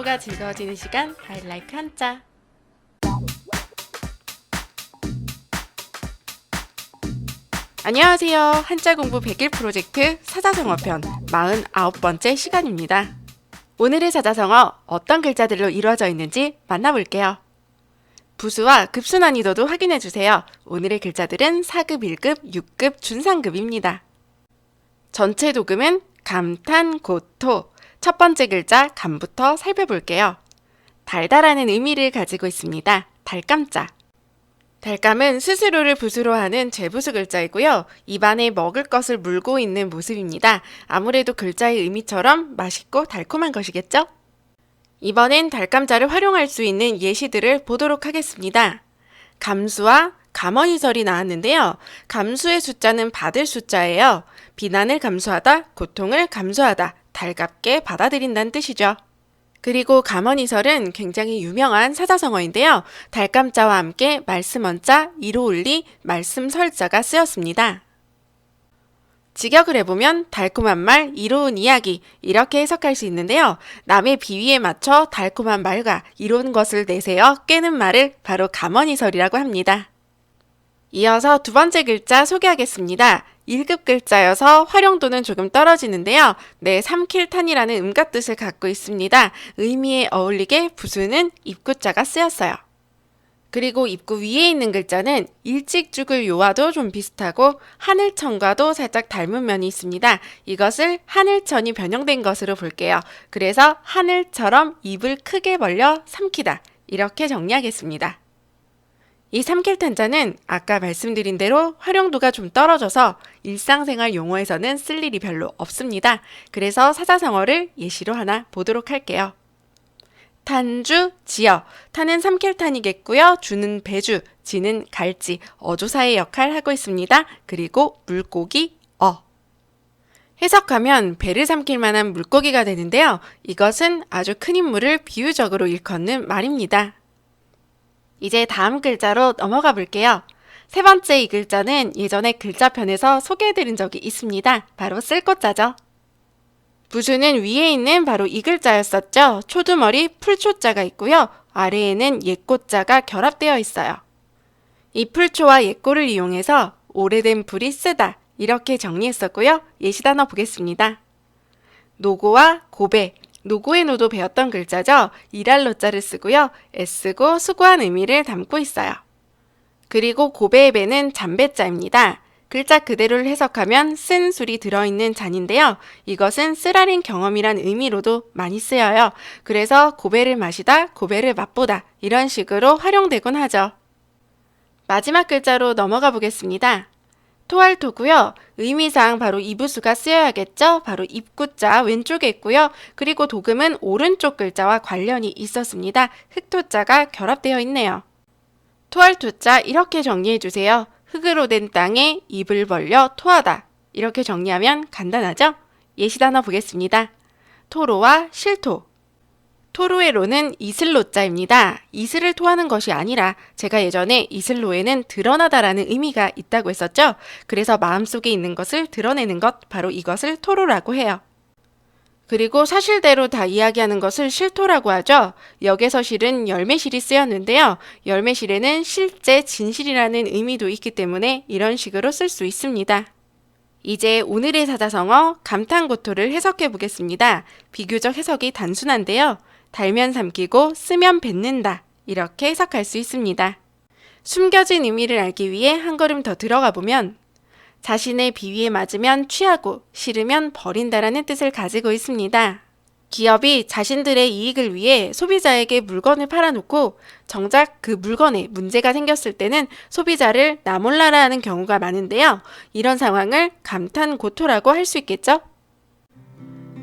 공부가 즐거워지는 시간 하이라이크 한자. 안녕하세요. 한자 공부 100일 프로젝트 사자성어 편 49번째 시간입니다. 오늘의 사자성어 어떤 글자들로 이루어져 있는지 만나볼게요. 부수와 급수 난이도도 확인해 주세요. 오늘의 글자들은 4급, 1급, 6급, 중상급입니다. 전체 도금은 감탄, 고토. 첫 번째 글자 감부터 살펴볼게요. 달달하는 의미를 가지고 있습니다. 달감자. 달감은 스스로를 부수로 하는 제부수 글자이고요. 입안에 먹을 것을 물고 있는 모습입니다. 아무래도 글자의 의미처럼 맛있고 달콤한 것이겠죠? 이번엔 달감자를 활용할 수 있는 예시들을 보도록 하겠습니다. 감수와 감언이설이 나왔는데요. 감수의 숫자는 받을 숫자예요. 비난을 감수하다, 고통을 감수하다, 달갑게 받아들인다는 뜻이죠. 그리고 감언이설은 굉장히 유명한 사자성어인데요. 달감자와 함께 말씀원자, 이로올리, 말씀설자가 쓰였습니다. 직역을 해보면 달콤한 말, 이로운 이야기 이렇게 해석할 수 있는데요. 남의 비위에 맞춰 달콤한 말과 이로운 것을 내세워 깨는 말을 바로 감언이설이라고 합니다. 이어서 두 번째 글자 소개하겠습니다. 1급 글자여서 활용도는 조금 떨어지는데요. 네, 삼킬탄이라는 음가 뜻을 갖고 있습니다. 의미에 어울리게 부수는 입구자가 쓰였어요. 그리고 입구 위에 있는 글자는 일찍 죽을 요와도 좀 비슷하고 하늘천과도 살짝 닮은 면이 있습니다. 이것을 하늘천이 변형된 것으로 볼게요. 그래서 하늘처럼 입을 크게 벌려 삼키다. 이렇게 정리하겠습니다. 이 삼킬 탄자는 아까 말씀드린 대로 활용도가 좀 떨어져서 일상생활 용어에서는 쓸 일이 별로 없습니다. 그래서 사자성어를 예시로 하나 보도록 할게요. 탄주, 지어. 탄은 삼킬탄이겠고요. 주는 배주, 지는 갈지, 어조사의 역할 하고 있습니다. 그리고 물고기, 어. 해석하면 배를 삼킬 만한 물고기가 되는데요. 이것은 아주 큰 인물을 비유적으로 일컫는 말입니다. 이제 다음 글자로 넘어가 볼게요. 세 번째 이 글자는 예전에 글자편에서 소개해드린 적이 있습니다. 바로 쓸꽃자죠. 부수는 위에 있는 바로 이 글자였었죠. 초두머리 풀초자가 있고요. 아래에는 옛꽃자가 결합되어 있어요. 이 풀초와 옛꽃을 이용해서 오래된 불이 쓰다 이렇게 정리했었고요. 예시 단어 보겠습니다. 노고와 고배, 노고의 노도 배웠던 글자죠. 노자를 쓰고요. 애쓰고 수고한 의미를 담고 있어요. 그리고 고배의 배는 잠배자입니다. 글자 그대로를 해석하면 쓴 술이 들어있는 잔인데요. 이것은 쓰라린 경험이란 의미로도 많이 쓰여요. 그래서 고배를 마시다, 고배를 맛보다 이런 식으로 활용되곤 하죠. 마지막 글자로 넘어가 보겠습니다. 토알토고요. 의미상 바로 이부수가 쓰여야겠죠. 바로 입구자 왼쪽에 있고요. 그리고 도금은 오른쪽 글자와 관련이 있었습니다. 흑토자가 결합되어 있네요. 토알토자 이렇게 정리해 주세요. 흙으로 된 땅에 입을 벌려 토하다. 이렇게 정리하면 간단하죠? 예시 단어 보겠습니다. 토로와 실토. 토로의 로는 이슬로자입니다. 이슬을 토하는 것이 아니라 제가 예전에 이슬로에는 드러나다라는 의미가 있다고 했었죠? 그래서 마음속에 있는 것을 드러내는 것, 바로 이것을 토로라고 해요. 그리고 사실대로 다 이야기하는 것을 실토라고 하죠. 역에서 실은 열매실이 쓰였는데요. 열매실에는 실제 진실이라는 의미도 있기 때문에 이런 식으로 쓸 수 있습니다. 이제 오늘의 사자성어 감탄고토를 해석해 보겠습니다. 비교적 해석이 단순한데요. 달면 삼키고 쓰면 뱉는다. 이렇게 해석할 수 있습니다. 숨겨진 의미를 알기 위해 한 걸음 더 들어가 보면 자신의 비위에 맞으면 취하고 싫으면 버린다라는 뜻을 가지고 있습니다. 기업이 자신들의 이익을 위해 소비자에게 물건을 팔아놓고 정작 그 물건에 문제가 생겼을 때는 소비자를 나몰라라 하는 경우가 많은데요. 이런 상황을 감탄고토라고 할 수 있겠죠?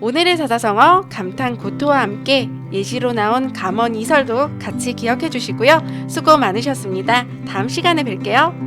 오늘의 사자성어 감탄고토와 함께 예시로 나온 감언 이설도 같이 기억해 주시고요. 수고 많으셨습니다. 다음 시간에 뵐게요.